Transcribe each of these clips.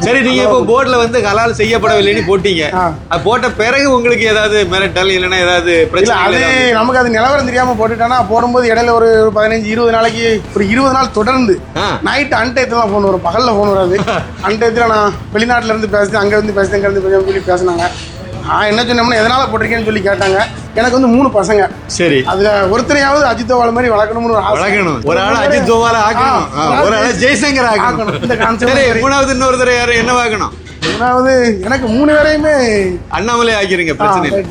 சரி நீங்க இப்போ போர்டுல வந்து கலால் செய்யப்படவில்லைன்னு போட்டீங்க. அது போட்ட பிறகு உங்களுக்கு ஏதாவது மிரட்டல் இல்லைன்னா ஏதாவது பிரச்சனை அது? நமக்கு அது நிலவரம் தெரியாம போட்டுட்டானா போடும்போது இடையில ஒரு பதினஞ்சு இருபது நாளைக்கு ஒரு இருபது நாள் தொடர்ந்து. நைட் அன்டயத்துல தான் ஃபோன் வரும் பகல்ல ஃபோன் வராது அன்டயத்துல நான் வெளிநாட்டுல இருந்து பேசுறேன் அங்க இருந்து பேசுறேன் இங்க இருந்து பேசுறேன் சொல்லி பேசினாங்க நான் என்ன சொன்னோம்னா எதனால போட்டிருக்கேன்னு சொல்லி கேட்டாங்க. எனக்கு வந்து மூணு பசங்க. சரி. அதுல ஒருத்தரையாவது அஜித் தோவால் மாதிரி வளர்க்கணும்னு ஒரு. வளர்க்கணும். ஒரு ஆள் அஜித் தோவால ஆக்கணும். ஒரு ஆள் ஜெய்சங்கர் ஆக்கணும். இந்த. மூணாவது இன்னொருத்தர் யாரு? என்ன ஆக்கணும் மூணாவது எனக்கு மூணு பேரையுமே அண்ணாமலை ஆக்கிருங்க பிரச்சனை.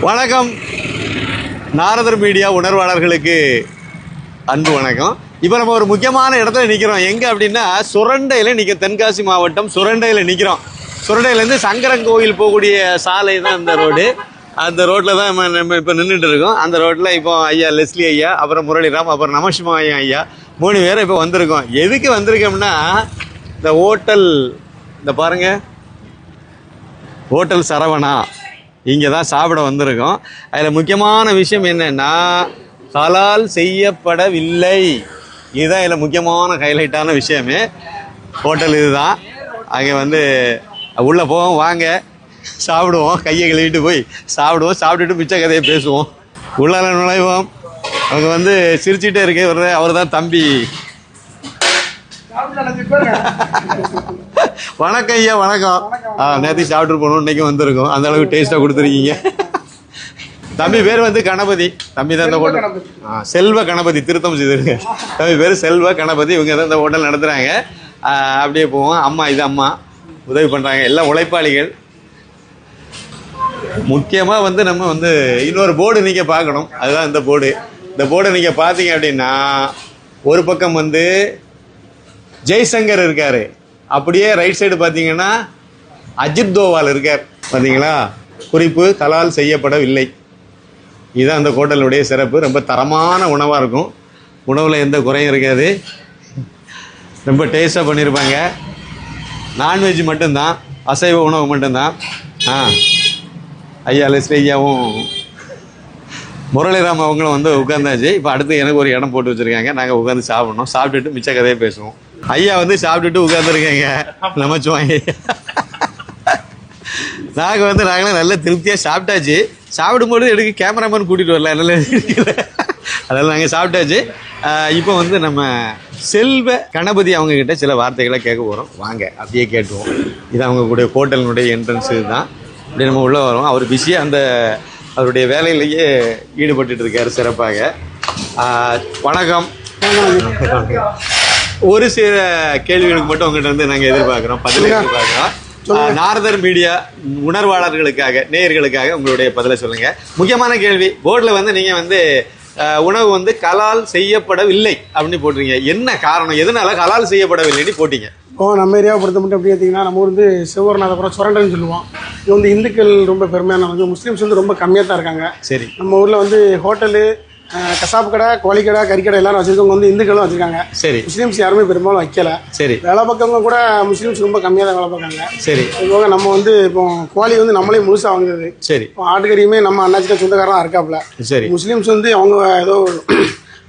வணக்கம். நாரதர் மீடியா உணர்வாளர்களுக்கு அன்பு வணக்கம். இப்போ நம்ம ஒரு முக்கியமான இடத்துல நிற்கிறோம் எங்கே அப்படின்னா சுரண்டையில் நிற்க தென்காசி மாவட்டம் சுரண்டையில் நிற்கிறோம் சுரண்டையிலேருந்து சங்கரங்கோயில் போகக்கூடிய சாலை தான் இந்த ரோடு. அந்த ரோட்டில் தான் நம்ம நம்ம இப்போ நின்றுட்டு இருக்கோம். அந்த ரோட்டில் இப்போ ஐயா லெஸ்லி ஐயா அப்புறம் முரளிராம் அப்புறம் நமசிவாயம் ஐயா மூணு பேரும் இப்போ வந்திருக்கோம். எதுக்கு வந்திருக்கோம்னா இந்த ஹோட்டல் இந்த பாருங்க. ஹோட்டல் சரவணா. இங்கே தான் சாப்பிட வந்திருக்கோம். அதில் முக்கியமான விஷயம் என்னென்னா ஹலால் செய்யப்படவில்லை. இதுதான் இதில் முக்கியமான ஹைலைட்டான விஷயமே. ஹோட்டல் இதுதான். அங்கே வந்து உள்ளே போவோம் வாங்க. சாப்பிடுவோம். கையை கழுவிட்டு போய் சாப்பிடுவோம். சாப்பிட்டுட்டு மிச்ச கதையை பேசுவோம். உள்ளால நுழைவோம். அவங்க வந்து சிரிச்சிட்டே இருக்கு இவர் அவர் தான் தம்பி. வணக்கம் ஐயா வணக்கம். நேற்று சாப்பிட்டு போனோம். இன்னைக்கு வந்திருக்கோம். அந்த அளவுக்கு டேஸ்ட்டாக கொடுத்துருக்கீங்க. தம்பி பேர் வந்து கணபதி. தம்பி தான் இந்த ஹோட்டல் செல்வ கணபதி திருத்தம் செய்திருங்க. தம்பி பேர் செல்வ கணபதி இவங்க தான் இந்த ஹோட்டல் நடத்துகிறாங்க அப்படியே போவோம். அம்மா இது அம்மா. உதவி பண்ணுறாங்க எல்லாம் உழைப்பாளிகள். முக்கியமாக வந்து நம்ம வந்து இன்னொரு போர்டு நீங்கள் பார்க்கணும். அதுதான் இந்த போர்டு இந்த போர்டை நீங்கள் பார்த்தீங்க அப்படின்னா ஒரு பக்கம் வந்து ஜெய்சங்கர் இருக்காரு. அப்படியே ரைட் சைடு பார்த்தீங்கன்னா அஜித் தோவால் இருக்கார். பார்த்தீங்களா? குறிப்பு கலால் செய்யப்படவில்லை. இதுதான் அந்த ஹோட்டலுடைய சிறப்பு. ரொம்ப தரமான உணவாக இருக்கும். உணவில் எந்த குறையும் இருக்காது. ரொம்ப டேஸ்ட்டாக பண்ணியிருப்பாங்க நான்வெஜ் மட்டும்தான். அசைவ உணவு மட்டும்தான். ஆ. ஐயா லெஸ்லி ஐயாவும் முரளிராம் அவங்களும் வந்து உட்காந்தாச்சு இப்போ அடுத்து எனக்கு ஒரு இடம் போட்டு வச்சுருக்காங்க. நாங்கள் உட்காந்து சாப்பிடணும். சாப்பிட்டுட்டு மிச்ச கதையை பேசுவோம். ஐயா வந்து சாப்பிட்டுட்டு உட்காந்துருக்கேங்க நமச்சுவாங்க நாங்கள் வந்து நாங்களாம் நல்ல திருப்தியாக சாப்பிட்டாச்சு. சாப்பிடும்போது எடுக்க கேமராமேன் கூட்டிகிட்டு வரல? அதனால அதெல்லாம் நாங்கள் சாப்பிட்டாச்சு. இப்போ வந்து நம்ம செல்வ கணபதி அவங்க கிட்ட சில வார்த்தைகளை கேட்க போகிறோம் வாங்க அப்படியே கேட்டுவோம் இது அவங்க கூட ஹோட்டலினுடைய என்ட்ரன்ஸ் இதுதான். இப்படி நம்ம உள்ளே வரோம் அவர் பிஸியாக அந்த அவருடைய வேலையிலேயே ஈடுபட்டு இருக்காரு சிறப்பாக. வணக்கம். ஒரு சில கேள்விகளுக்கு மட்டும் உங்கள்கிட்ட வந்து நாங்கள் எதிர்பார்க்குறோம். பதில் எதிர்பார்க்குறோம். நாரதர் மீடியா உணர்வாளர்களுக்காக நேயர்களுக்காக உங்களுடைய பதிலை சொல்லுங்க. முக்கியமான கேள்வி போர்டில் வந்து நீங்க வந்து உணவு வந்து கலால் செய்யப்படவில்லை அப்படின்னு போட்டுறீங்க என்ன காரணம்? எதனால கலால் செய்யப்படவில்லைன்னு போட்டீங்க? இப்போ நம்ம ஏரியாவை பொறுத்த மட்டும் எப்படி பார்த்தீங்கன்னா நம்ம வந்து சிவகரநாதபுரம் சுரண்டன்னு சொல்லுவோம். இது வந்து இந்துக்கள் ரொம்ப பெருமையானவங்க. முஸ்லீம்ஸ் வந்து ரொம்ப கம்மியாக தான் இருக்காங்க. சரி. நம்ம ஊரில் வந்து ஹோட்டலு கசாப்பு கடை கோழிக்கடை கறிக்கடை எல்லாரும் வச்சிருக்கவங்க வந்து இந்துக்களும் வச்சிருக்காங்க. சரி. முஸ்லீம்ஸ் யாருமே பெரும்பாலும் வைக்கல. சரி. வேலை பார்க்கவங்க கூட முஸ்லீம்ஸ் ரொம்ப கம்மியாக தான் வேலை பார்க்காங்க சரி. அதுபோக நம்ம வந்து இப்போ கோழி வந்து நம்மளே முழுசாக வாங்குறது. சரி. இப்போ ஆட்டுக்கறியுமே நம்ம அண்ணாச்சிட்ட சொந்தக்காரலாம் இருக்காப்புல. சரி. முஸ்லீம்ஸ் வந்து அவங்க ஏதோ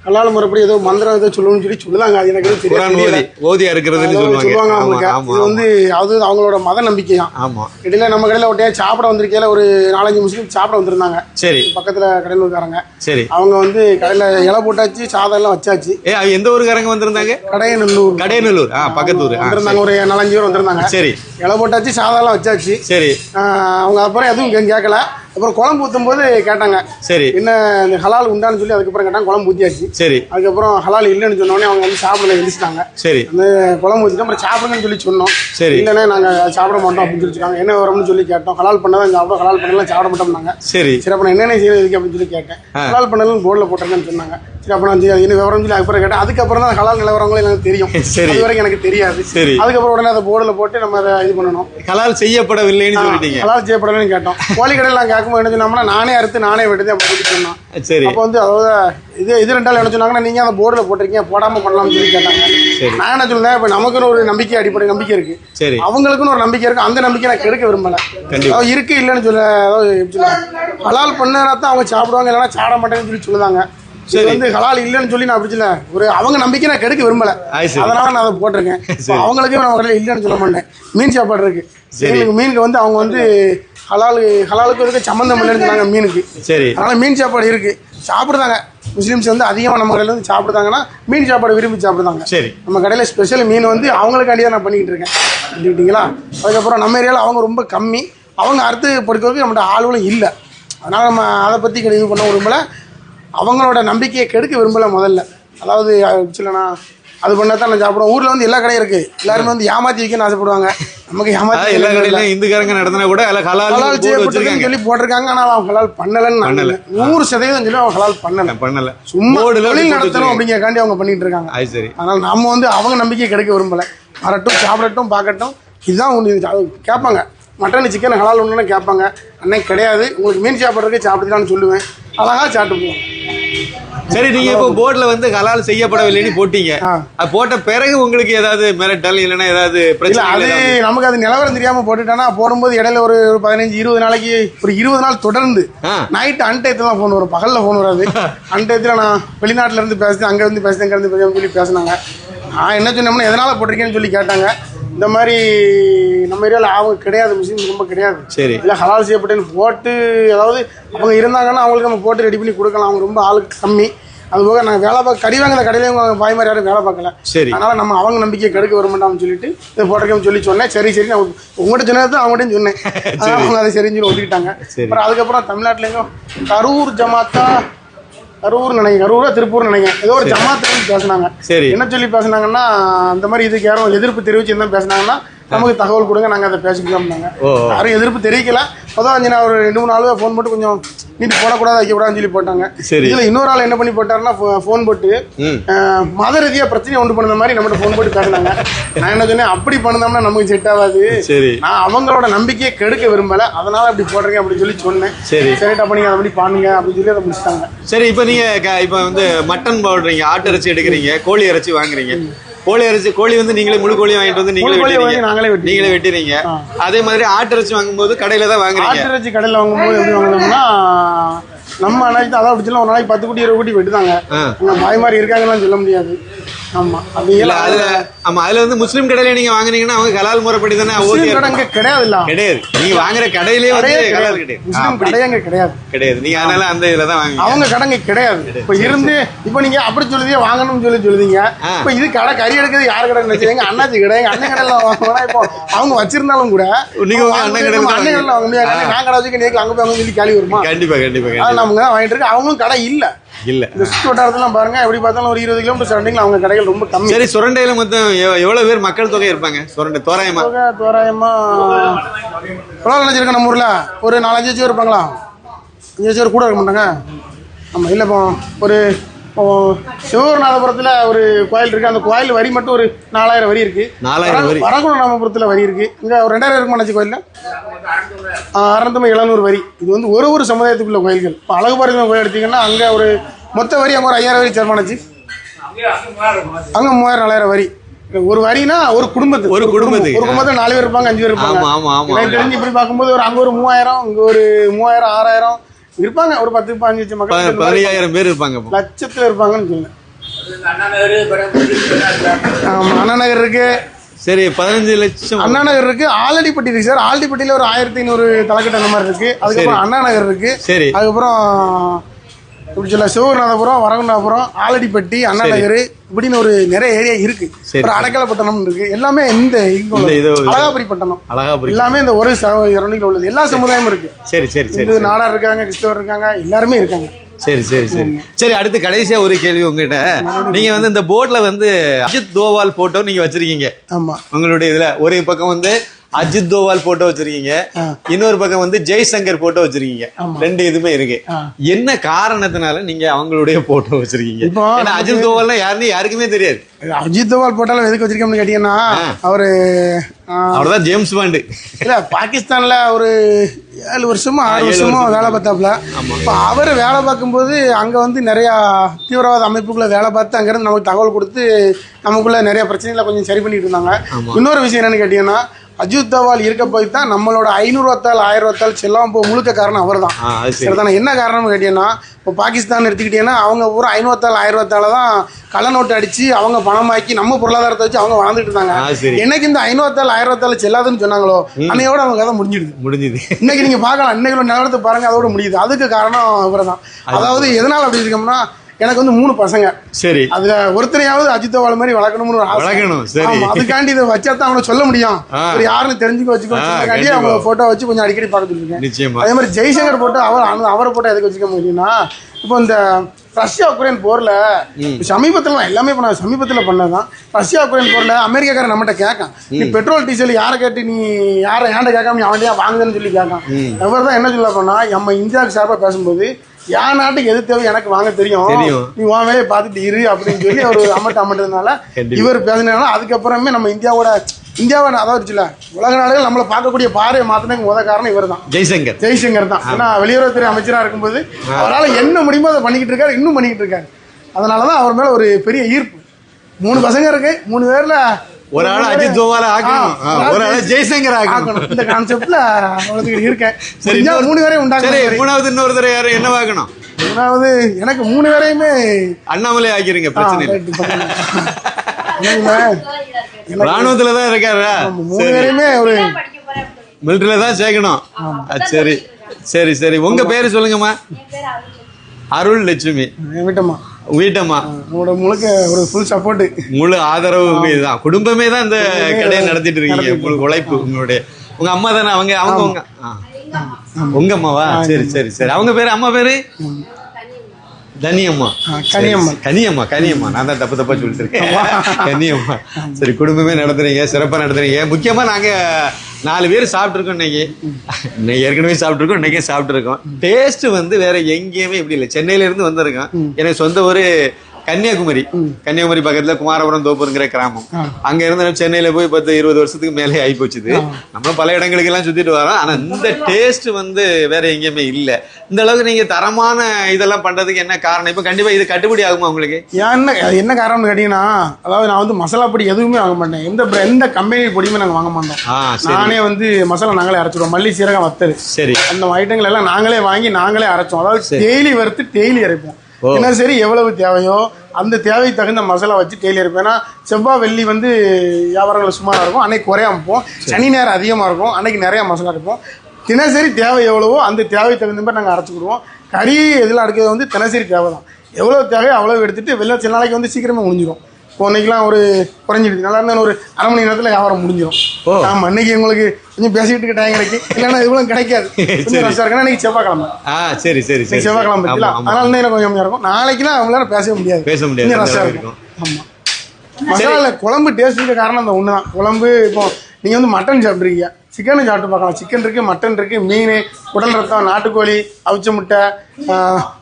கல்லால முறைப்படி ஏதோ மந்திரம் ஏதோ சொல்லணும்னு சொல்லி சொல்லுதாங்க. அது எனக்கு தெரியல ஓதி ஓதியா இருக்கிறதுன்னு சொல்லுவாங்க. சொல்லுவாங்க அவங்களுக்கு இது வந்து அது அவங்களோட மத நம்பிக்கையாம் ஆமா. இடையில நம்ம கடையில் ஒட்டையா சாப்பிட வந்திருக்கையில ஒரு நாலஞ்சு முஸ்லீம் சாப்பிட வந்திருந்தாங்க. சரி. பக்கத்துல கடையில் இருக்காங்க சரி. அவங்க வந்து கடையில இலை போட்டாச்சு சாதம் எல்லாம் வச்சாச்சு. ஏ எந்த ஊருக்காரங்க வந்திருந்தாங்க? கடையநல்லூர். கடையநல்லூர். ஆ பக்கத்து ஊர் வந்திருந்தாங்க ஒரு நாலஞ்சு பேர் வந்திருந்தாங்க. சரி. இலை போட்டாச்சு சாதம் எல்லாம் வச்சாச்சு. சரி. அவங்க அப்புறம் எதுவும் கேட்கல அப்புறம் குழம்பு ஊற்றும் போது கேட்டாங்க சரி. என்ன இந்த ஹலால் உண்டான்னு சொல்லி அதுக்கப்புறம் கேட்டாங்க குழம்பு ஊற்றியாச்சு சரி. அதுக்கப்புறம் ஹலால் இல்லைன்னு சொன்னோடனே அவங்க வந்து சாப்பிடல எழுதிச்சிட்டாங்க சரி. அந்த குழம்பு ஊற்றிட்டு அப்புறம் சாப்பிடுங்கன்னு சொல்லி சொன்னோம். சரி. இல்லைண்ணே நாங்கள் சாப்பிட மாட்டோம் அப்படின்னு சொல்லி சொன்னாங்க என்ன வரும்னு சொல்லி கேட்டோம். ஹலால் பண்ணதான் சாப்பிடும் ஹலால் பண்ணலாம் சாப்பிட மாட்டோம்னாங்க. சரி. சரி அப்போ நான் என்னென்ன செய்யறது அப்படின்னு சொல்லி கேட்டேன். ஹலால் பண்ணலாம் போர்டில் போட்டிருக்கேன்னு சொன்னாங்க. சரி அப்போ நான் என்ன விவரம் சொல்லி அதுக்கப்புறம் கேட்டேன் அதுக்கப்புறம் தான் ஹலால் நிலவரங்களும் எனக்கு தெரியும். சரி. வரைக்கும் எனக்கு தெரியாது. சரி. அதுக்கப்புறம் உடனே அதை போர்டில் போட்டு நம்ம அதை இது பண்ணணும். கலால் செய்யப்படவில்லைன்னு சொல்லிட்டீங்க. ஹலால் செய்யப்படலன்னு கேட்டோம். கோழி கடையில் நான் கேட்கும்போது என்ன சொன்னோம்னா நானே அறுத்து நானே சொல்லி சொன்னோம். சரி. அப்போ வந்து அதாவது இது இது ரெண்டாலும் என்ன சொன்னாங்கன்னா நீங்க அந்த போர்டில் போட்டிருக்கீங்க போடாம பண்ணலாம்னு சொல்லி கேட்டாங்க. நான் என்ன சொல்லுறேன் இப்போ நமக்குன்னு ஒரு நம்பிக்கை அடிப்படை நம்பிக்கை இருக்கு. சரி. அவங்களுக்குன்னு ஒரு நம்பிக்கை இருக்கு. அந்த நம்பிக்கை நான் கெடுக்க விரும்பல. இருக்கு இல்லைன்னு சொல்ல அதாவது ஹலால் பண்ணா தான் அவங்க சாப்பிடுவாங்க இல்லைன்னா சாப்பிட மாட்டேன்னு சொல்லி சொல்லுதாங்க. இது வந்து ஹலால் இல்லைன்னு சொல்லி நான் பிடிச்சல. ஒரு அவங்க நம்பிக்கை நான் கெடுக்க விரும்பல. அது சரி. அதனால நான் அதை போட்டிருக்கேன். இப்போ அவங்களுக்கும் நம்ம கடையில் இல்லைன்னு சொல்ல மாட்டேன். மீன் சாப்பாடு இருக்கு. சரி. எங்களுக்கு மீனுக்கு வந்து அவங்க வந்து ஹலால் ஹலாலுக்கு இதுக்கு சம்மந்தம் இல்லைன்னு சொன்னாங்க மீனுக்கு. சரி. அதனால மீன் சாப்பாடு இருக்கு. சாப்பிடுதாங்க. முஸ்லீம்ஸ் வந்து அதிகமாக நம்ம கடையில் வந்து சாப்பிடுதாங்கன்னா மீன் சாப்பாடு விரும்பி சாப்பிடுதாங்க. சரி. நம்ம கடையில் ஸ்பெஷல் மீன் வந்து அவங்களுக்காண்டி தான் நான் பண்ணிக்கிட்டு இருக்கேன். புரிஞ்சுக்கிட்டீங்களா? அதுக்கப்புறம் நம்ம ஏரியாவில் அவங்க ரொம்ப கம்மி. அவங்க அறுத்து படுக்கிறதுக்கு நம்மகிட்ட ஆளுகளும் இல்லை. அதனால் நம்ம அதை பற்றி இது பண்ண விரும்பல. அவங்களோட நம்பிக்கையை கெடுக்க விரும்பல முதல்ல. அதாவது சொல்லணா அது பண்ணா தான் நான் சாப்பிடுவோம். ஊரில் வந்து எல்லா கடையும் இருக்குது எல்லாருமே வந்து ஏமாற்றி வைக்கணும்னு ஆசைப்படுவாங்க. நமக்கு ஏமாற்றி எல்லா கடையிலும் இந்துக்காரங்க நடத்தினா கூட அதில் ஹலால் ஹலால் சொல்லி போட்டிருக்காங்க. ஆனால் அவன் ஹலால் பண்ணலன்னு பண்ணல. நூறு சதவீதம் சொல்லி அவன் ஹலால் பண்ணல. பண்ணல. சும்மா தொழில் நடத்தணும். அப்படிங்கிறக்காண்டி அவங்க பண்ணிட்டு இருக்காங்க. அது சரி. அதனால நம்ம வந்து அவங்க நம்பிக்கை கிடைக்க விரும்பல. வரட்டும் சாப்பிடட்டும் பார்க்கட்டும். இதுதான் ஒன்று கேட்பாங்க மட்டன் சிக்கன் ஹலால் ஒன்றுன்னு கேட்பாங்க. அன்னைக்கு கிடையாது. உங்களுக்கு மீன் சாப்பிட்றதுக்கு சாப்பிட்டுக்கலாம்னு சொல்லுவேன். அழகா சாப்பிட்டு போவோம் சரி நீங்க இப்போ போர்ட்ல வந்து ஹலால் செய்யப்படவில்லைன்னு போட்டீங்க. அது போட்ட பிறகு உங்களுக்கு ஏதாவது மிரட்டல் இல்லைன்னா ஏதாவது பிரச்சனை அது? நமக்கு அது நிலவரம் தெரியாம போட்டுட்டோன்னா போடும்போது இடையில ஒரு ஒரு பதினஞ்சு இருபது நாளைக்கு ஒரு இருபது நாள் தொடர்ந்து. நைட் அன்டயத்துல தான் ஃபோன் வரும். பகல்ல ஃபோன் வராது. அன்டயத்துல நான் வெளிநாட்டுல இருந்து பேசுறேன் அங்க இருந்து பேசுறேன் இங்க இருந்து பேசுறேன் சொல்லி பேசினாங்க. நான் என்ன சொன்னோம்னா எதனால போட்டிருக்கேன்னு சொல்லி கேட்டாங்க. இந்த மாதிரி நம்ம ஏரியாவில் அவங்க கிடையாது முஸ்லீம்ஸ் ரொம்ப கிடையாது. சரி. இல்லை ஹலால் செய்யப்பட்டேன்னு போட்டு அதாவது அவங்க இருந்தாங்கன்னா அவங்களுக்கு நம்ம போட்டு ரெடி பண்ணி கொடுக்கலாம். அவங்க ரொம்ப ஆளுக்கு கம்மி. அது போக நாங்கள் வேலை பார்க்க கறி வாங்குற கடையிலையும் அவங்க பாய் மாதிரி யாரும் வேலை பார்க்கல. சரி. அதனால நம்ம அவங்க நம்பிக்கையை கெடுக்க வர மாட்டோம்னு சொல்லிட்டு இதை போட்டிருக்கேன்னு சொல்லி சொன்னேன். சரி சரி நான் உங்கள்கிட்ட சொன்னது அவங்ககிட்ட சொன்னேன். அவங்க அதை சரின்னு சொல்லி ஒத்துக்கிட்டாங்க. சரி. அப்புறம் அதுக்கப்புறம் தமிழ்நாட்டுல எங்கோ கரூர் ஜமாத்தா கரூர் நினைக்கிறேன் கரூரா திருப்பூர் நினைக்கிறேன் ஏதோ ஒரு ஜமாத்துல பேசுனாங்க. சரி. என்ன சொல்லி பேசுனாங்கன்னா அந்த மாதிரி இதுக்கு யாரும் எதிர்ப்பு தெரிவிச்சு என்ன பேசுனாங்கன்னா நமக்கு தகவல் கொடுங்க நாங்கள் அதை பேசிக்கலாம்னாங்க யாரும் எதிர்ப்பு தெரிவிக்கல. அதான் கொஞ்சம் நான் ஒரு ரெண்டு மூணு நாள் ஃபோன் போட்டு கொஞ்சம் நீட்டு போடக்கூடாது வைக்கக்கூடாதுன்னு சொல்லி போட்டாங்க. சரி. இதுல இன்னொரு ஆள் என்ன பண்ணி போட்டாருன்னா ஃபோன் போட்டு மத ரீதியா பிரச்சனை உண்டு பண்ணுற மாதிரி நம்மகிட்ட ஃபோன் போட்டு பேசினாங்க நான் என்ன சொன்னேன் அப்படி பண்ணோம்னா நமக்கு செட் ஆகாது. சரி. நான் அவங்களோட நம்பிக்கையை கெடுக்க விரும்பல அதனால அப்படி போடுறேன் அப்படின்னு சொல்லி சொன்னேன். சரி. சரிட்டா பண்ணி அதை மாதிரி பண்ணுங்க அப்படின்னு சொல்லி அதை முடிச்சிட்டாங்க. சரி இப்போ நீங்க க- இப்போ வந்து மட்டன் போடுறீங்க ஆட்டு இறைச்சி எடுக்கிறீங்க கோழி இறைச்சி வாங்குறீங்க. கோழி இறைச்சி கோழி வந்து நீங்களே முழு கோழி வாங்கிட்டு வந்து நீங்களே வாங்கி நாங்களே வெட்டி நீங்களே வெட்டிறீங்க. அதே மாதிரி ஆட்டு இறைச்சி வாங்கும்போது கடையில தான் வாங்குறீங்க. ஆட்டு இறைச்சி கடையில் வாங்கும்போது எப்படி வாங்கணும்னா நம்ம அன்னைக்கு அதான் பிடிச்சலாம் ஒரு நாளைக்கு பத்து குட்டி இருபது குட்டி வெட்டுதாங்க பாய் மாதிரி இருக்காங்கன்னு சொல்ல முடியாது. ஆமா. அது ஆமா அதுல வந்து முஸ்லீம் கடையில நீங்க வாங்குனீங்கன்னா அவங்க கலால் முறைப்படி தானே முஸ்லீம் கடை அங்கே கிடையாது இல்ல கிடையாது. நீங்க வாங்குற கடையிலேயே வந்து கலால் கிடையாது. கிடையாது. முஸ்லீம் கடை அங்கே கிடையாது. கிடையாது. நீங்க அதனால அந்த இதுல தான் வாங்குவீங்க. அவங்க கடைங்க கிடையாது. இப்ப இருந்து இப்ப நீங்க அப்படி சொல்லுதீங்க வாங்கணும்னு சொல்லி சொல்லுதீங்க. இப்ப இது கடை கறி எடுக்கிறது யார் கடை நினைச்சீங்க அண்ணாச்சி கடை எங்க அண்ணன் கடையில வாங்கினா இப்போ அவங்க வச்சிருந்தாலும் கூட நீங்க அண்ணன் கடையில அண்ணன் கடையில வாங்க முடியாது. நான் கடை வச்சுக்க நீங்க அங்க போய் சொல்லி கேள்வி வருமா? கண்டிப்பா கண்டிப்பா நமக்கு தான் வாங்கிட்டு இருக்கு. அவங்களும் கடை இல்ல. இல்ல. சுற்று வட்டாரத்துலாம் பாருங்க எப்படி பார்த்தாலும் ஒரு இருபது கிலோமீட்டர் சரௌண்டிங்ல அவங்க கடைகள் ரொம்ப கம்மி. சரி சுரண்டையில மொத்தம் எவ்- எவ்வளவு பேர் மக்கள் தொகை இருப்பாங்க? சுரண்டை தோராயமா? தோராயமா எவ்வளோ நினைச்சிருக்கேன் நம்ம ஊர்ல ஒரு நாலஞ்சு லட்சம் பேர் இருப்பாங்களா? அஞ்சு லட்சம் பேர் கூட இருக்க மாட்டாங்க. ஆமா இல்ல இப்போ ஒரு இப்போ சிவகநாதபுரத்துல ஒரு கோயில் இருக்கு. அந்த கோயில் வரி மட்டும் ஒரு நாலாயிரம் வரி இருக்கு. நாலாயிரம் வரி. வரகுண நாமபுரத்துல வரி இருக்கு. இங்க ஒரு ரெண்டாயிரம் இருக்குமா நினைச்சு கோயில்ல. அறநூத்தம்பது எழுநூறு வரி. இது வந்து ஒரு ஒரு சமுதாயத்துக்குள்ள கோயில்கள். இப்போ அழகுபாரதி கோயில் எடுத்தீங்கன்னா அங்க ஒரு மொத்த வரி அங்க ஒரு ஐயாயிரம் வரி சேர்மானச்சு அங்க மூவாயிரம் நாலாயிரம் வரி. ஒரு வரினா ஒரு குடும்பத்துக்கு ஒரு குடும்பத்துக்கு. ஒரு குடும்பத்துல நாலு பேர் இருப்பாங்க அஞ்சு பேர் இருப்பாங்க. எனக்கு தெரிஞ்சு இப்படி பார்க்கும்போது ஒரு அங்க ஒரு மூவாயிரம் இங்க ஒரு மூவாயிரம் ஆறாயிரம் இருப்பாங்க ஒரு பத்து பதினஞ்சு மக்கள் பதினையாயிரம் பேர் இருப்பாங்க. லட்சத்துல இருப்பாங்கன்னு சொல்லுங்க ஆமா அண்ணா நகர் இருக்கு. சரி பதினஞ்சு லட்சம். அண்ணா நகர் இருக்கு. ஆலடிப்பட்டி இருக்கு சார். ஆலடிப்பட்டியில ஒரு ஆயிரத்தி ஐநூறு தலைக்கட்டு அந்த மாதிரி இருக்கு. அதுக்கப்புறம் அண்ணா நகர் இருக்கு. சரி. அதுக்கப்புறம் இப்படி சொல்ல சிவகநாதபுரம் வரகுநாதபுரம் ஆலடிப்பட்டி அண்ணா நகர் இப்படின்னு ஒரு நிறைய ஏரியா இருக்கு. ஒரு அடைக்கலப்பட்டணம் இருக்கு. எல்லாமே இந்த இங்க. அழகாபுரி பட்டணம். அழகா புரியுது எல்லாமே இந்த ஒரு இரநூறு உள்ளது. எல்லா சமுதாயமும் இருக்கு. சரி சரி சரி நாடார் இருக்காங்க கிறிஸ்தவர் இருக்காங்க எல்லாருமே இருக்காங்க. சரி சரி சரி. சரி அடுத்து கடைசியா ஒரு கேள்வி உங்ககிட்ட. நீங்க வந்து இந்த போர்ட்ல வந்து அஜித் தோவால் போட்டோ நீங்க வச்சிருக்கீங்க. ஆமா. உங்களுடைய இதுல ஒரு பக்கம் வந்து அஜித் தோவால் போட்டோ வச்சிருக்கீங்க. இன்னொரு பக்கம் வந்து ஜெய்சங்கர் போட்டோ வச்சிருக்கீங்க. ரெண்டு இதுமே இருக்கு. என்ன காரணத்தினால நீங்க அவங்களுடைய போட்டோ வச்சிருக்கீங்க? ஏன்னா அஜித் தோவால்னா யாருன்னு யாருக்குமே தெரியாது. அஜித் தோவால் போட்டாலும் எதுக்கு வச்சிருக்கோம்னு கேட்டீங்கன்னா அவரு அவர்தான் ஜேம்ஸ் பாண்டு. இல்ல பாகிஸ்தான்ல ஒரு ஏழு வருஷமோ ஆறு வருஷமோ. வேலை பார்த்தாப்புல. இப்போ அவர் வேலை பார்க்கும்போது அங்க வந்து நிறைய தீவிரவாத அமைப்புக்குள்ள வேலை பார்த்து அங்கிருந்து நமக்கு தகவல் கொடுத்து நமக்குள்ள நிறைய பிரச்சனைகளை கொஞ்சம் சரி பண்ணிட்டு இருந்தாங்க. இன்னொரு விஷயம் என்னன்னு கேட்டீங்கன்னா அஜித் தவால் இருக்க போய் தான் நம்மளோட ஐநூறு வத்தால் ஆயிரம் வத்தால் செல்லாம போ முழுக்க காரணம் அவர் தான் சரிதானே? என்ன காரணம்னு கேட்டீங்கன்னா இப்போ பாகிஸ்தான் எடுத்துக்கிட்டீங்கன்னா அவங்க பூரா ஐநூத்தாள் ஆயிரத்தால தான் கள்ள நோட்டு அடிச்சு அவங்க பணமாக்கி நம்ம பொருளாதாரத்தை வச்சு அவங்க வாழ்ந்துட்டு இருந்தாங்க. என்னைக்கு இந்த ஐநூத்தாள் ஆயிரத்தாள் செல்லாதுன்னு சொன்னாங்களோ அன்னையோட அவங்க கதை முடிஞ்சிடுது. முடிஞ்சுது. இன்னைக்கு நீங்க பார்க்கலாம். இன்னைக்கு நிலவரத்தை பாருங்க அதோட முடியுது. அதுக்கு காரணம் இவரை தான் அதாவது எதனால அப்படி இருக்கோம்னா எனக்கு வந்து மூணு பசங்க. சரி. அதுல ஒருத்தரையாவது அஜித் தவால் மாதிரி வளர்க்கணும்னு ஒரு ஆசை. வளர்க்கணும், சரி. அதுக்காண்டி இதை வச்சா தான் அவனை சொல்ல முடியும். ஒரு யாருன்னு தெரிஞ்சுக்க வச்சுக்கோ ஆ, காண்டி கண்டிப்பா. அவங்க போட்டோ வச்சு கொஞ்சம் அடிக்கடி பார்க்க சொல்லிருக்கேன் நிச்சயமா. அதே மாதிரி ஜெய்சங்கர் போட்டோ அவர் அவரை போட்டோ எதுக்கு வச்சுக்க முடியும்னா இப்போ இந்த ரஷ்யா உக்ரைன் போர்ல சமீபத்துல எல்லாமே இப்ப நான் சமீபத்துல பண்ணதான் ரஷ்யா உக்ரைன் போர்ல அமெரிக்காக்காரன் நம்மகிட்ட கேட்கான். நீ பெட்ரோல் டீசல் யாரை கேட்டு நீ யாரை ஏன்ட கேட்காம நீ அவன்கிட்ட வாங்குன்னு சொல்லி கேட்கான். அவர் தான் என்ன சொல்ல போனா நம்ம இந்தியாவுக்கு சார்பா பேசும்போது என் நாட்டுக்கு எது தேவை எனக்கு வாங்க தெரியும். நீ உன் வேலையை பார்த்துட்டு இரு அப்படின்னு சொல்லி அவர் அமட்டு அமட்டதுனால. இவர் பேசினால அதுக்கப்புறமே நம்ம இந்தியாவோட இந்தியாவை அதாவது இருக்குல்ல, உலக நாடுகள் நம்மளை பார்க்கக்கூடிய பார்வையை மாத்தினதுக்கு முத காரணம் இவர் தான். ஜெய்சங்கர். ஜெய்சங்கர் தான். ஏன்னா வெளியுறவுத்துறை அமைச்சரா இருக்கும்போது அவரால் என்ன முடியுமோ அதை பண்ணிக்கிட்டு இருக்காரு இன்னும் பண்ணிக்கிட்டு இருக்காரு. அதனால தான் அவர் மேல ஒரு பெரிய ஈர்ப்பு. மூணு பசங்க இருக்கு. மூணு பேர்ல ஒரு ஆள் அஜித் தோவால ஆக்கணும். ஆ, ஆ, ஒரு ஆள் ஜெய்சங்கர் ஆக்கணும். இந்த கான்செப்ட்ல இருக்கேன். சரி இன்னொரு- மூணு பேரையும் சரி உண்டாக்குறேன் மூணாவது இன்னொருத்தர் யாரு? என்ன ஆக்கணும்? மூணாவது எனக்கு மூணு பேரையுமே அண்ணாமலை ஆக்கிருங்க பிரச்சனை ராணுவத்துல தான் இருக்காரா? மூணு பேரையுமே ஒரு மிலிட்டரியில தான் சேர்க்கணும். ஆ, சரி. சரி சரி. உங்க பேரு சொல்லுங்கம்மா. அருள் லட்சுமி. என் வீட்டம்மா. வீட்டம்மா உங்களோட முழுக்க ஒரு ஃபுல் சப்போர்ட் முழு ஆதரவு இதுதான் குடும்பமே தான் இந்த கடையை நடத்திட்டு இருக்கீங்க. உங்களுக்கு உழைப்பு உங்களுடைய உங்க அம்மா தானே? அவங்க அவங்க உங்க. உங்க அம்மாவா? சரி சரி சரி. அவங்க பேரு? அம்மா பேரு? தனியம்மா கனியம்மா. கனியம்மா கனியம்மா. நான் தான் தப்பு தப்பா சொல்லிட்டு இருக்கேன் கனியம்மா. சரி குடும்பமே நடத்துறீங்க சிறப்பா நடத்துறீங்க. முக்கியமா நாங்க நாலு பேர் சாப்பிட்டுருக்கோம் இன்னைக்கு. இன்னைக்கு ஏற்கனவே சாப்பிட்டுருக்கோம் இன்னைக்கே சாப்பிட்டுருக்கோம். டேஸ்ட் வந்து வேற எங்கேயுமே இப்படி இல்லை. சென்னையில இருந்து வந்திருக்கோம். எனக்கு சொந்த ஊரு கன்னியாகுமரி. கன்னியாகுமரி பக்கத்துல குமாரபுரம் தோப்புங்கிற கிராமம். அங்க இருந்து நான் சென்னையில போய் பத்து இருபது வருஷத்துக்கு மேலே ஆகி போச்சுது நம்மளும் பல இடங்களுக்கு எல்லாம் சுத்திட்டு வரோம். ஆனா இந்த டேஸ்ட் வந்து வேற எங்கேயுமே இல்ல. இந்த அளவுக்கு நீங்க தரமான இதெல்லாம் பண்றதுக்கு என்ன காரணம்? இப்ப கண்டிப்பா இது கட்டுப்படி ஆகுமா உங்களுக்கு? என்ன என்ன காரணம்னு கேட்டீங்கன்னா அதாவது நான் வந்து மசாலா பொடி எதுவுமே வாங்க மாட்டேன். எந்த பிர- எந்த கம்பெனி பொடியுமே நாங்கள் வாங்க மாட்டோம். நானே வந்து மசாலா நாங்களே அரைச்சிடுவோம். மல்லி சீரகம் வத்தல். சரி. அந்த ஐட்டங்கள் எல்லாம் நாங்களே வாங்கி நாங்களே அரைச்சோம். அதாவது டெய்லி வறுத்து டெய்லி அரைப்போம். ஓ. என்ன சரி எவ்வளவு தேவையோ அந்த தேவைக்கு தகுந்த மசாலா வச்சு டெய்லி அரைப்போம் ஏன்னா செவ்வாய் வெள்ளி வந்து வியாபாரங்கள் சுமாராக இருக்கும். அன்னைக்கு குறையாம போகும். சனி நேரம் அதிகமாக இருக்கும். அன்னைக்கு நிறைய மசாலா இருக்கும் தினசரி தேவை எவ்வளவோ அந்த தேவைக்கு தகுந்த மாதிரி நாங்கள் அரைச்சிக்கிடுவோம் கறி எதில் அரைக்கிறது வந்து தினசரி தேவை தான் எவ்வளோ தேவையோ அவ்வளோ எடுத்துட்டு வெளில சில நாளைக்கு வந்து சீக்கிரமே முடிஞ்சிடும் இப்போ இன்னைக்கெல்லாம் ஒரு குறைஞ்சிடுது நல்லா இருந்தாலும் ஒரு அரை மணி நேரத்தில் வியாபாரம் முடிஞ்சிடும் ஓ. ஆமா இன்னைக்கு உங்களுக்கு கொஞ்சம் பேசிக்கிட்டு இருக்க டைம் கிடைக்கும் இல்லைன்னா இவ்வளவு கிடைக்காது. கொஞ்சம் ரஷ்ஷா இருக்குன்னா இன்னைக்கு செவ்வாய்க்கிழமை. ஆ சரி சரி சரி செவ்வாய்க்கிழமை. அதனால இன்னும் கொஞ்சம் கம்மியா இருக்கும். நாளைக்குலாம் அவங்களால பேசவே முடியாது. பேச முடியாது, இன்னும் அந்த ரஷ்ஷா அளவுக்கு இருக்கும். ஆமா. மசாலா குழம்பு டேஸ்ட்டுக்கு காரணம் அந்த ஒன்று தான் குழம்பு இப்போ நீங்க வந்து மட்டன் சாப்பிட்ருக்கீங்க சிக்கனும் சாப்பிட்டு பார்க்கலாம். சிக்கன் இருக்கு மட்டன் இருக்கு மீன் உடல் ரத்தம் நாட்டுக்கோழி அவிச்ச முட்டை இந்த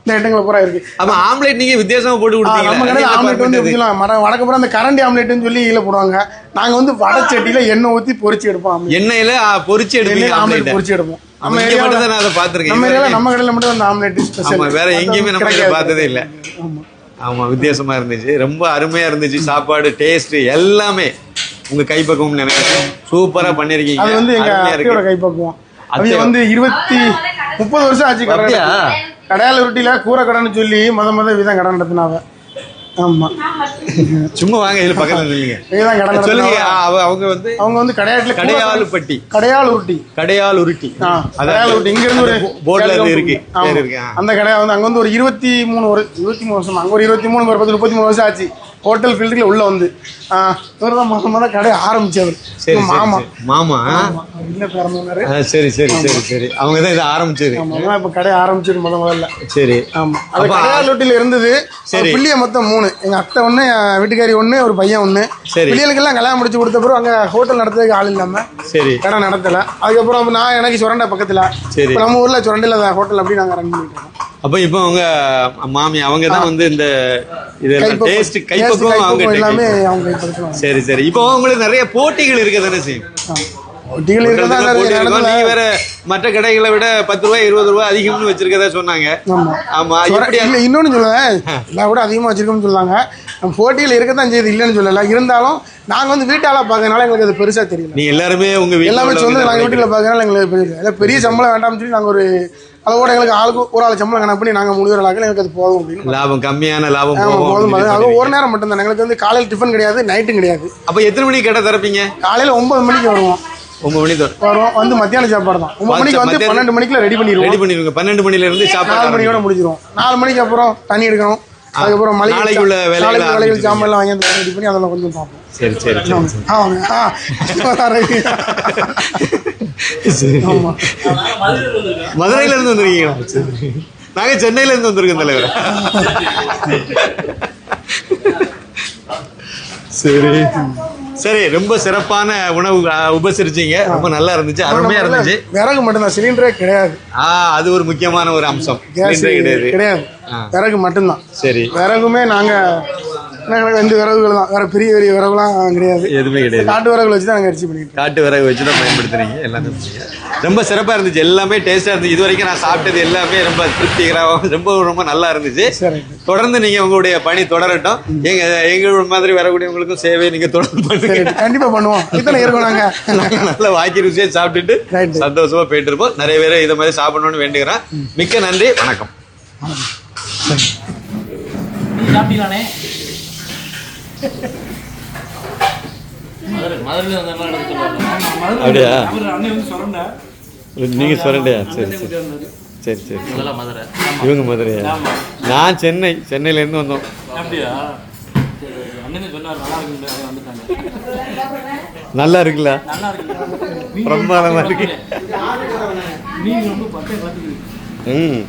ஐட்டங்கள் பூரா இருக்கு. அப்ப ஆம்லேட் நீங்க வித்தியாசமா போட்டு ஆ, நம்ம கடையில் கொடுத்தீங்க ஆம்லெட் வந்து எப்படி சொல்லலாம் மர வடக்கு அந்த கரண்டி ஆம்லெட்னு சொல்லி கீழே போடுவாங்க. நாங்க வந்து வடச்சட்டியில எண்ணெய் ஊத்தி பொரிச்சு எடுப்போம் எண்ணெயில எடுப்பீங்க எண்ணெயில ஆம்லெட் பொரிச்சு எடுப்போம். நம்ம ஏரியாவுல- மட்டும் தான் அதை பார்த்திருக்கேன். நம்ம வரைக்கும். நம்ம கடையில மட்டும் அந்த ஆம்லெட் ஸ்பெஷல் வேற எங்கேயுமே நம்ம. பார்த்ததே இல்ல. ஆமா. ஆமா வித்தியாசமா இருந்துச்சு. ரொம்ப அருமையா இருந்துச்சு. சாப்பாடு டேஸ்ட் எல்லாமே. உங்க கைப்பக்கம் நினைக்கிறேன். சூப்பரா பண்ணிருக்கீங்க. அது வந்து எங்க அத்தையோட கைப்பக்குவோம். அது அத்தையோ? வந்து இருபத்தி முப்பது வருஷம் ஆச்சு கடை? கடையால உருட்டில கூரை கடைன்னு சொல்லி முத முத விதம் கடை நடத்தினாவ. ஆமா. சும்மா வாங்க இதுல பக்கத்துல நில்லுங்க. இதுதான் கடை சொல்லுங்க அவங்க வந்து அவங்க வந்து கடையாட்டுல கடையாளுப்பட்டி. கடையால் உருட்டி கடையால் உருட்டி. கடையால் உருட்டி இங்க இருந்து ஒரு போர்ட்ல ஏழு இருக்கு. அந்த கடை வந்து அங்க வந்து ஒரு இருபத்தி மூணு ஒரு இருபத்தி மூணு வருஷம். அங்க ஒரு இருபத்தி மூணு முப்பத்தி மூணு வருஷம் ஆச்சு. ஹோட்டல் ஃபீல்டுல உள்ள வந்து. இவர் தான் முத முத கடை ஆரம்பிச்சவர். சரி மாமா. மாமா? பிறந்தவனாரு ஆ, சரி சரி சரி சரி. அவங்க தான் இதை ஆரம்பிச்சது. அதான் இப்ப கடை ஆரம்பிச்சது முத முதல்ல. சரி. ஆமா. அது ரொட்டில இருந்தது. சரி. பிள்ளைய மொத்தம் மூணு. எங்க அத்தை ஒண்ணு வீட்டுக்காரி ஒண்ணு ஒரு பையன் ஒண்ணு. சரி. பிள்ளைகளுக்கெல்லாம் கல்யாணம் முடிச்சு கொடுத்த பிறகு அங்க ஹோட்டல் நடத்துறதுக்கு ஆள் இல்லாம சரி. கடை நடத்தல. அதுக்கப்புறம் நான் எனக்கு சுரண்டை பக்கத்துல. சரி. நம்ம ஊர்ல சுரண்டையில ஹோட்டல் அப்படி நாங்க ரன் பண்ணிட்டு இருக்கோம். அப்ப இப்போ அவங்க மாமி அவங்க தான் வந்து இந்த இதெல்லாம். டேஸ்ட் Taste, கைப்பக்குவம் அவங்க எல்லாமே. அவங்க சரி சரி. இப்போ உங்களுக்கு நிறைய போட்டிகள் இருக்க தானே செய்யும்? நீங்க வேற மற்ற கடைகளை விட பத்து ரூபாய் இருபது ரூபாய் அதிகம்னு வச்சிருக்கதா சொன்னாங்க. ஆமா. இன்னொன்னு சொல்லுவேன் எல்லாம் கூட அதிகமா வச்சிருக்கோம்னு சொல்லுவாங்க நம்ம போட்டியில் இருக்கத்தான் செய்யுது இல்லைன்னு சொல்லல. இருந்தாலும் நாங்க வந்து வீட்டால பார்க்கறதுனால எங்களுக்கு அது பெருசா தெரியல நீ எல்லாருமே உங்க எல்லாமே சொந்த நாங்க வீட்டுல பார்க்கறதுனால எங்களுக்கு பெரிய சம்பளம் வேண்டாம்னு சொல்லி நாங்க ஒரு அதோட எங்களுக்கு ஆளுக்கு ஒரு ஆள் சம்பளம் கணக்கு பண்ணி நாங்கள் மூணு பேர் ஆளுக்கு எங்களுக்கு அது போதும் அப்படின்னு லாபம் கம்மியான லாபம் போதும். அது ஒரு நேரம் மட்டும்தான். எங்களுக்கு வந்து காலையில் டிஃபன் கிடையாது நைட்டும் கிடையாது. அப்ப எத்தனை மணிக்கு கடை திறப்பீங்க? காலையில் ஒன்பது மணிக்கு வருவோம். ஒன்பது மணி வருவோம். வந்து மத்தியான சாப்பாடு தான். ஒன்பது மணிக்கு வந்து மத்தியானம் பன்னெண்டு மணிக்குள்ள ரெடி பண்ணிடுவோம். ரெடி பண்ணிருங்க பன்னெண்டு மணில இருந்து நாலு சாப்பாடு மணியோட முடிஞ்சிரும். நாலு மணிக்கு அப்புறம் தண்ணி எடுக்கணும். அதுக்கப்புறம் மளிகை நாளைக்கு உள்ள வேலைகளை. சாமான்லாம் வாங்கி வந்து ரெடி பண்ணி அதெல்லாம் கொஞ்சம் பார்ப்போம். சரி சரி ஆமாங்க. ஆ மதுரையில இருந்து வந்திருக்கீங்களா. நாங்க சென்னையில இருந்து வந்திருக்கோம் தலைவர். சரி. சரி ரொம்ப சிறப்பான உணவு உபசரிச்சீங்க. ரொம்ப நல்லா இருந்துச்சு அருமையா இருந்துச்சு. விறகு மட்டும்தான் சிலிண்டரே கிடையாது. ஆ அது ஒரு முக்கியமான ஒரு அம்சம். கிடையாது. கிடையாது. விறகு மட்டும்தான். சரி. விறகுமே நாங்க நாங்க ரெண்டு விறகுகள் தான். வேற பெரிய பெரிய விறகுலாம் கிடையாது. எதுவுமே கிடையாது. காட்டு விறகுகள் வச்சு தான் நாங்கள் அரிசி பண்ணிட்டு காட்டு விறகு வச்சு தான் பயன்படுத்துறீங்க எல்லாமே. ரொம்ப சிறப்பா இருந்துச்சு. எல்லாமே டேஸ்டா இருந்துச்சு. இது வரைக்கும் நான் சாப்பிட்டது எல்லாமே ரொம்ப திருப்திகரமாக ரொம்ப ரொம்ப நல்லா இருந்துச்சு. தொடர்ந்து நீங்க உங்களுடைய பணி தொடரட்டும். எங்க எங்க மாதிரி வரக்கூடியவங்களுக்கும் சேவை நீங்க தொடர்ந்து பண்ணுங்க. கண்டிப்பா பண்ணுவோம். இத்தனை இருக்கோம் நாங்க. நாங்க நல்ல வாக்கி ருசியா சாப்பிட்டுட்டு Right. சந்தோஷமா போயிட்டு இருப்போம். நிறைய பேர் இதை மாதிரி சாப்பிடணும்னு வேண்டுகிறேன். மிக்க நன்றி. வணக்கம். சாப்பிட்டீங்களாண்ணே மதுரை மதுரையில் வந்தவங்க எடுத்து சொல்லுவாங்க அப்படியா? அவர் அண்ணன் வந்து சொரண்டா நீங்க சொல்றேன் சரி சரி. சரி சரி. முதல்ல மதுரை. இவங்க மதுரையா? நான் சென்னை சென்னையில இருந்து வந்தோம். அப்படியா? சரி, அண்ணன் சொன்னார் நல்லா இருக்குல்ல நல்லா இருக்கு. ம்.